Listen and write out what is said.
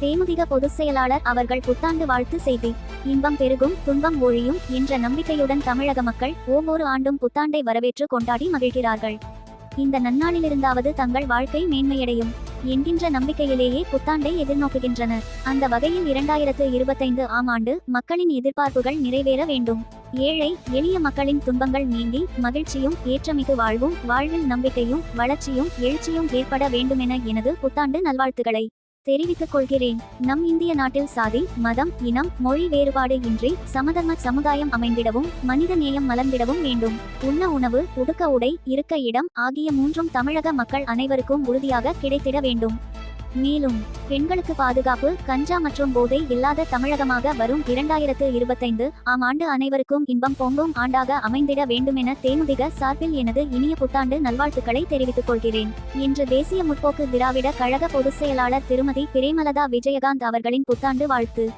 தேமுதிக பொதுச் செயலாளர் அவர்கள் புத்தாண்டு வாழ்த்து செய்தி. இன்பம் பெருகும் துன்பம் ஒழியும் என்ற நம்பிக்கையுடன் தமிழக மக்கள் ஒவ்வொரு ஆண்டும் புத்தாண்டை வரவேற்று கொண்டாடி மகிழ்கிறார்கள். இந்த நன்னாளிலிருந்தாவது தங்கள் வாழ்க்கை மேன்மையடையும் என்கின்ற நம்பிக்கையிலேயே புத்தாண்டை எதிர்நோக்குகின்றனர். அந்த வகையில் இரண்டாயிரத்து இருபத்தைந்து ஆம் ஆண்டு மக்களின் எதிர்பார்ப்புகள் நிறைவேற வேண்டும். ஏழை எளிய மக்களின் துன்பங்கள் நீங்கி மகிழ்ச்சியும் ஏற்றமிகு வாழ்வும் வாழ்வில் நம்பிக்கையும் வளர்ச்சியும் எழுச்சியும் ஏற்பட வேண்டுமென எனது புத்தாண்டு நல்வாழ்த்துக்களை. தெரிவித்துக் கொள்கிறேன். நம் இந்திய நாட்டில் சாதி மதம் இனம் மொழி வேறுபாடு இன்றி சமதர்ம சமுதாயம் அமைந்திடவும் மனித நேயம் மலர்ந்திடவும் வேண்டும். உண்ண உணவு உடுக்க உடை இருக்க இடம் ஆகிய மூன்றும் தமிழக மக்கள் அனைவருக்கும் உறுதியாக கிடைத்திட வேண்டும். மேலும் பெண்களுக்கு பாதுகாப்பு கஞ்சா மற்றும் போதை இல்லாத தமிழகமாக வரும் இரண்டாயிரத்து இருபத்தைந்து ஆம் ஆண்டு அனைவருக்கும் இன்பம் பொங்கும் ஆண்டாக அமைந்திட வேண்டுமென தேமுதிக சார்பில் எனது இனிய புத்தாண்டு நல்வாழ்த்துக்களை தெரிவித்துக் கொள்கிறேன். இன்று தேசிய முற்போக்கு திராவிட கழக பொதுச் செயலாளர் திருமதி பிரேமலதா விஜயகாந்த் அவர்களின் புத்தாண்டு வாழ்த்து.